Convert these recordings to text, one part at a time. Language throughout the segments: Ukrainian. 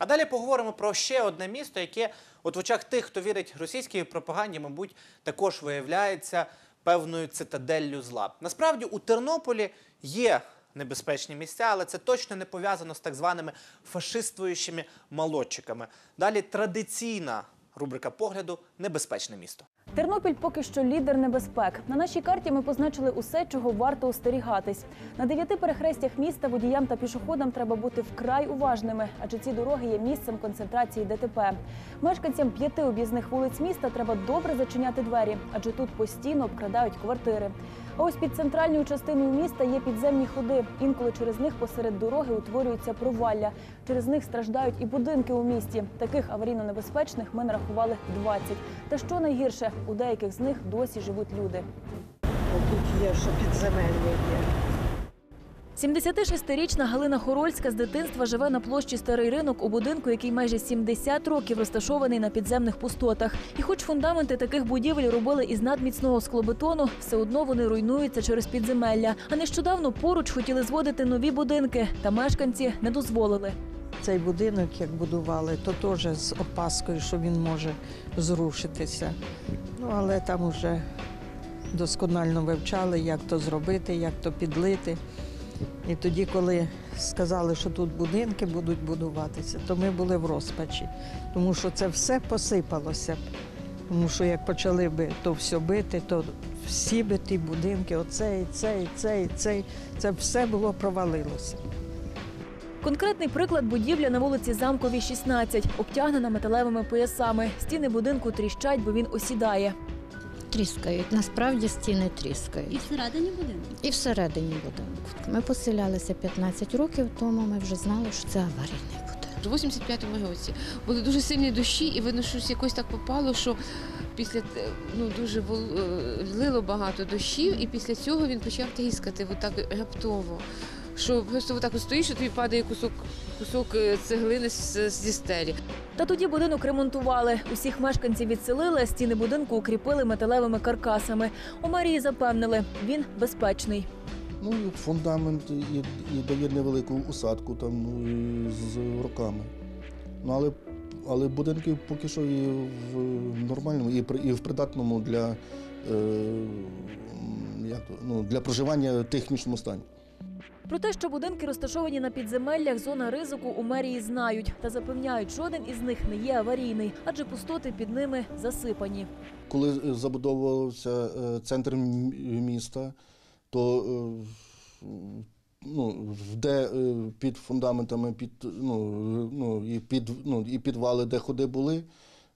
А далі поговоримо про ще одне місто, яке, от в очах тих, хто вірить російській пропаганді, мабуть, також виявляється певною цитаделлю зла. Насправді у Тернополі є небезпечні місця, але це точно не пов'язано з так званими фашиствуючими молодчиками. Далі традиційна рубрика погляду небезпечне місто. Тернопіль поки що лідер небезпек. На нашій карті ми позначили усе, чого варто остерігатись. На дев'яти перехрестях міста водіям та пішоходам треба бути вкрай уважними, адже ці дороги є місцем концентрації ДТП. Мешканцям п'яти об'їзних вулиць міста треба добре зачиняти двері, адже тут постійно обкрадають квартири. А ось під центральною частиною міста є підземні ходи. Інколи через них посеред дороги утворюються провалля. Через них страждають і будинки у місті. Таких аварійно небезпечних ми нарахували 20. Та що найгірше, у деяких з них досі живуть люди. Тут є, що підземелля є. 76-річна Галина Хорольська з дитинства живе на площі Старий ринок у будинку, який майже 70 років розташований на підземних пустотах. І хоч фундаменти таких будівель робили із надміцного склобетону, все одно вони руйнуються через підземелля. А нещодавно поруч хотіли зводити нові будинки, та мешканці не дозволили. Цей будинок, як будували, то теж з опаскою, що він може зрушитися. Ну, але там вже досконально вивчали, як то зробити, як то підлити. І тоді, коли сказали, що тут будинки будуть будуватися, то ми були в розпачі, тому що це все посипалося. Тому що як почали би то все бити, то всі би ті будинки, оцей, цей, цей, цей, це все було провалилося. Конкретний приклад будівля на вулиці Замковій, 16, обтягнена металевими поясами. Стіни будинку тріщать, бо він осідає. Тріскають. Насправді стіни тріскають. І всередині будинку. І всередині будинку. Ми поселялися 15 років тому. Ми вже знали, що це аварійний будинок. У 85-му році були дуже сильні дощі, і видно, що якось так попало, що після ну дуже е, лило багато дощів, і після цього він почав тріскати отак раптово. Що просто отак от стоїш, і тобі падає кусок, кусок е, цеглини зі стелі. Та тоді будинок ремонтували. Усіх мешканців відселили, а стіни будинку укріпили металевими каркасами. У мерії запевнили, він безпечний. Ну, фундамент і, і дає невелику усадку там ну, з роками. Ну, але, але будинки поки що і в нормальному, і, і в придатному для, е, як, ну, для проживання технічному стані. Про те, що будинки розташовані на підземеллях, зона ризику у мерії знають та запевняють, жоден із них не є аварійний, адже пустоти під ними засипані. Коли е, забудовувався е, центр міста, то е, ну, де під фундаментами, під, ну, ну, і, під, ну, і підвали, де ходи були,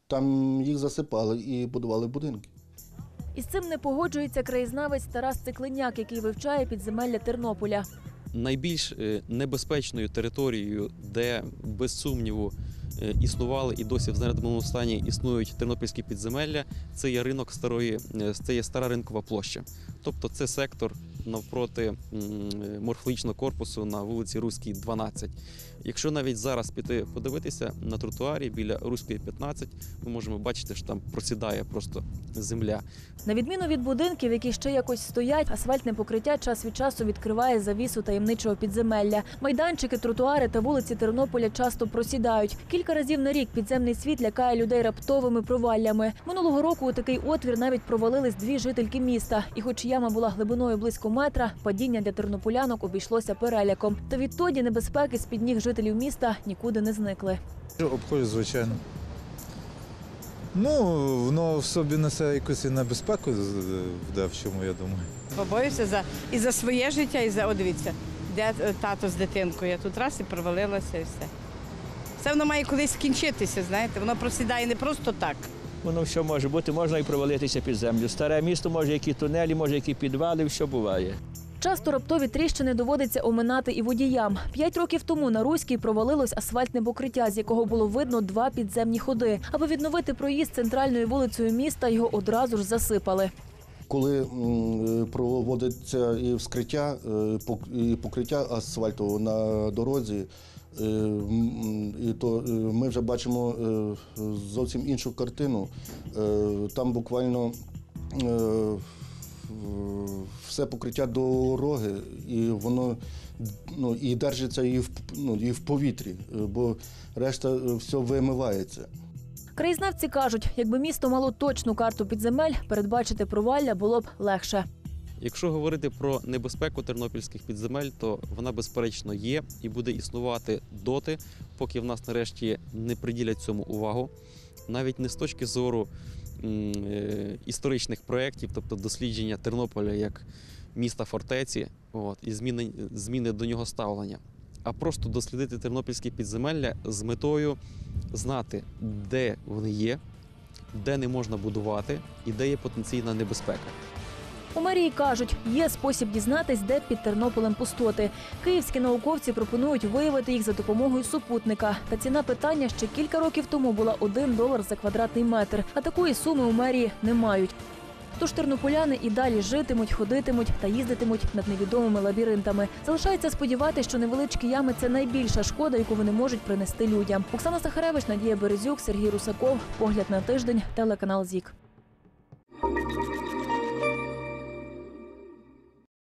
там їх засипали і будували будинки. Із цим не погоджується краєзнавець Тарас Циклиняк, який вивчає підземелля Тернополя. Найбільш е, небезпечною територією, де без сумніву е, існували і досі в знарядному стані існують тернопільські підземелля. Це є ринок старої, е, це є стара ринкова площа. Тобто це сектор навпроти морфологічного корпусу на вулиці Руській, 12. Якщо навіть зараз піти подивитися на тротуарі біля Руської 15, ми можемо бачити, що там просідає просто земля. На відміну від будинків, які ще якось стоять, асфальтне покриття час від часу відкриває завісу таємничого підземелля. Майданчики, тротуари та вулиці Тернополя часто просідають. Кілька разів на рік підземний світ лякає людей раптовими проваллями. Минулого року у такий отвір навіть провалились дві жительки міста. І хоч яма була глибиною близько метра, падіння для тернополянок обійшлося переляком. Та відтоді небезпеки з під ніг жителів міста нікуди не зникли. Обходять, звичайно. Ну, воно в собі несе якусь і небезпеку в дечому, я думаю. Побоюся за і за своє життя, і за О, дивіться, де е, тато з дитинкою. Я тут раз і провалилася, і все. Все воно має колись скінчитися, знаєте, воно просідає не просто так. Воно все може бути, можна і провалитися під землю. Старе місто, може, які тунелі, може, які підвали, все буває. Часто раптові тріщини доводиться оминати і водіям. П'ять років тому на Руській провалилось асфальтне покриття, з якого було видно два підземні ходи. Аби відновити проїзд центральною вулицею міста, його одразу ж засипали. Коли е, проводиться і вскриття, е, і покриття асфальтового на дорозі, і то е, ми вже бачимо е, зовсім іншу картину. Е, Там буквально е, все покриття дороги, і воно ну, і держиться і в, ну, і в повітрі, е, бо решта е, все вимивається. Краєзнавці кажуть, якби місто мало точну карту підземель, передбачити провалля було б легше. Якщо говорити про небезпеку тернопільських підземель, то вона безперечно є і буде існувати доти, поки в нас нарешті не приділять цьому увагу, навіть не з точки зору е, історичних проєктів, тобто дослідження Тернополя як міста фортеці, от, і зміни, зміни до нього ставлення, а просто дослідити тернопільські підземелля з метою знати, де вони є, де не можна будувати і де є потенційна небезпека. У мерії кажуть, є спосіб дізнатись, де під Тернополем пустоти. Київські науковці пропонують виявити їх за допомогою супутника. Та ціна питання ще кілька років тому була 1 долар за квадратний метр. А такої суми у мерії не мають. Тож тернополяни і далі житимуть, ходитимуть та їздитимуть над невідомими лабіринтами. Залишається сподіватися, що невеличкі ями це найбільша шкода, яку вони можуть принести людям. Оксана Сахаревич, Надія Березюк, Сергій Русаков. Погляд на тиждень, телеканал ЗІК.